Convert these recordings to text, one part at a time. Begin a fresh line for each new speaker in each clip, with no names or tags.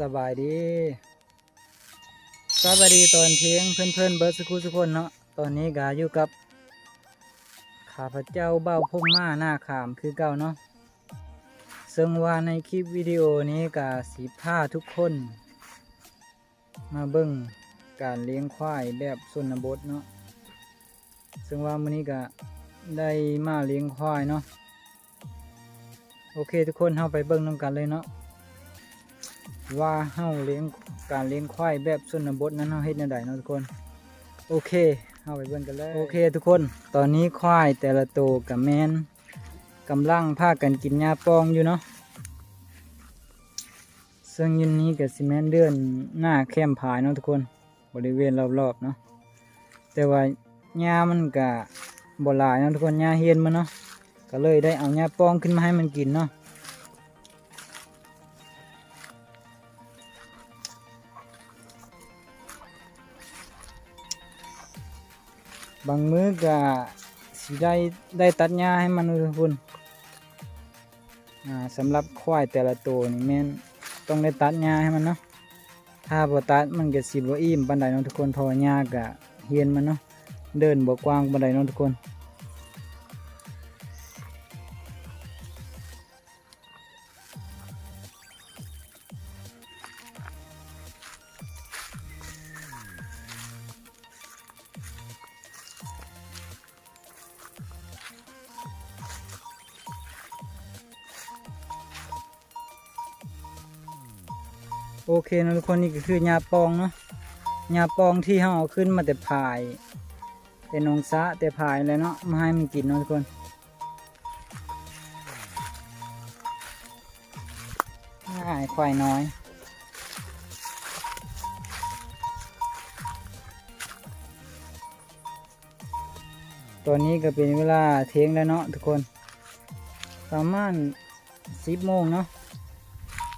สบายดีสบายดีตอนเที่ยงเพื่อนเพื่อนๆเบิร์ดสกูทุกคนเนาะตอนนี้กาอยู่กับ ข้าพเจ้าเบ้าพุ่มมาหน้าขามคือเก่าเนาะซึ่งว่าในคลิปวิดีโอนี้กาสีผ้าทุกคน มาเบิ่งการเลี้ยงควายแบบสุนบทเนาะซึ่งว่ามื้อนี้ก็ได้มาเลี้ยงควายเนาะโอเคทุกคนเข้าไปเบิ่งนํกันเลยเนาะ ว่าเฮาเลี้ยงการเลี้ยงควายแบบชนบทนั้นเฮาเฮ็ดแนวใดเนาะทุกคน โอเคเฮาไปเบิ่งกันเลยโอเค ทุกคน ตอนนี้ควายแต่ละตัวกับแมนกำลังพากันกินหญ้าปองอยู่เนาะซึ่งยินนี้กับซีเมนเดือนหน้าแคมผายเนาะทุกคน บริเวณรอบๆเนาะแต่ว่าหญ้ามันกะบ่หลายเนาะทุกคนหญ้าเฮียนมันเนาะก็เลยได้เอาหญ้าปองขึ้นมาให้มันกินเนาะ บางมื้อก็สิได้ได้ตัดหญ้าให้มันทุกคนอ่าสำหรับควายแต่ละตัวนี่แม่นต้องได้ตัดหญ้าให้มันเนาะถ้าบ่ตัดมันก็สิบ่อิ่มปานใดเนาะทุกคนพอหญ้าก็เฮียนมันเนาะเดินบ่กว้างปานใดเนาะทุกคน โอเคนะทุกคนนี่ก็คือหญ้าปองเนาะหญ้าปองที่เฮาเอาขึ้นมาแต่พาย แต่นองซะแต่พายแล้วเนาะมาให้มันกินเนาะทุกคนง่ายควายน้อยตอนนี้ก็เป็นเวลาเที่ยงแล้วเนาะทุกคน ประมาณสิบโมงเนาะ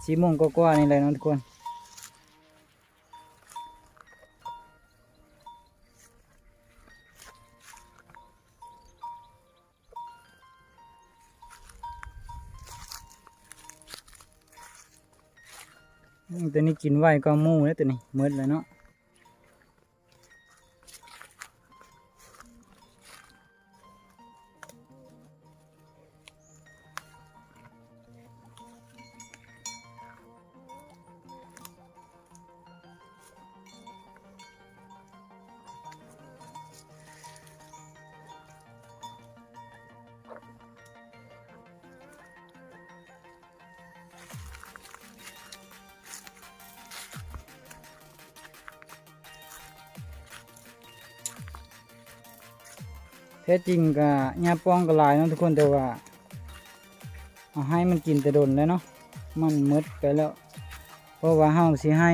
สิบโมงก็กว่าๆนี่แหละเนาะทุกคน ตัวนี้กินไวก็มู่แล้วตัวนี้มืดแล้วเนาะ แท้จริงก็หญ้าป้องก็หลายเนาะทุกคนแต่ว่าเอาให้มันกินแต่โดนแล้วเนาะมันหมดไปแล้ว เพราะว่าเฮาสิให้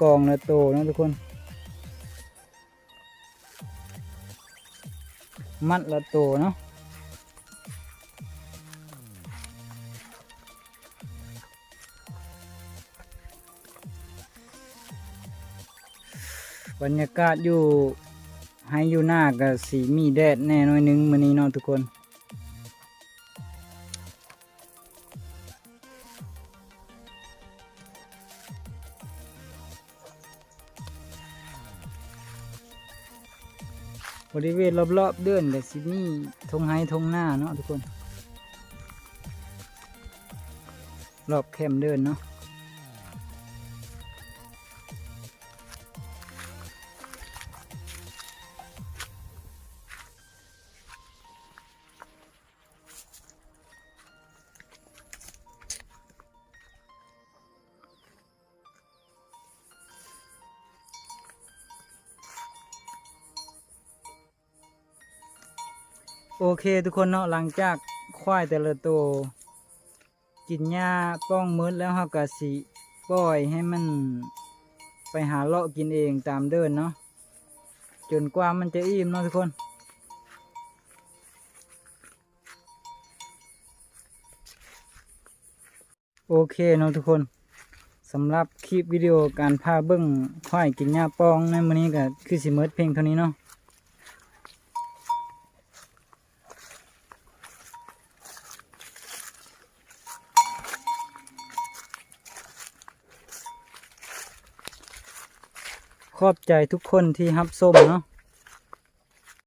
กองละโตเนาะทุกคน มัดละโตเนาะบรรยากาศอยู่ ให้อยู่หน้ากับสีมีแดดแน่น้อยนึงมื้อนี้เนาะทุกคนบริเวณรอบๆเดือนกับสีมีทงไห้ทงหน้าเนาะทุกคน รอบแคมเดินเนาะ โอเคทุกคนเนาะหลังจากควายแต่ละตัวกินหญ้าป้องมืดแล้วเราก็สิปล่อยให้มันไปหาเลาะกินเองตามเดินเนาะจนกว่ามันจะอิ่มเนาะทุกคน โอเคเนาะทุกคนสำหรับคลิปวิดีโอการพาเบิ้งควายกินหญ้าป้องในมื้อนี้ก็คือสิเมิดเพียงเท่านี้เนาะ ขอบใจทุกคนที่รับส้มเนาะ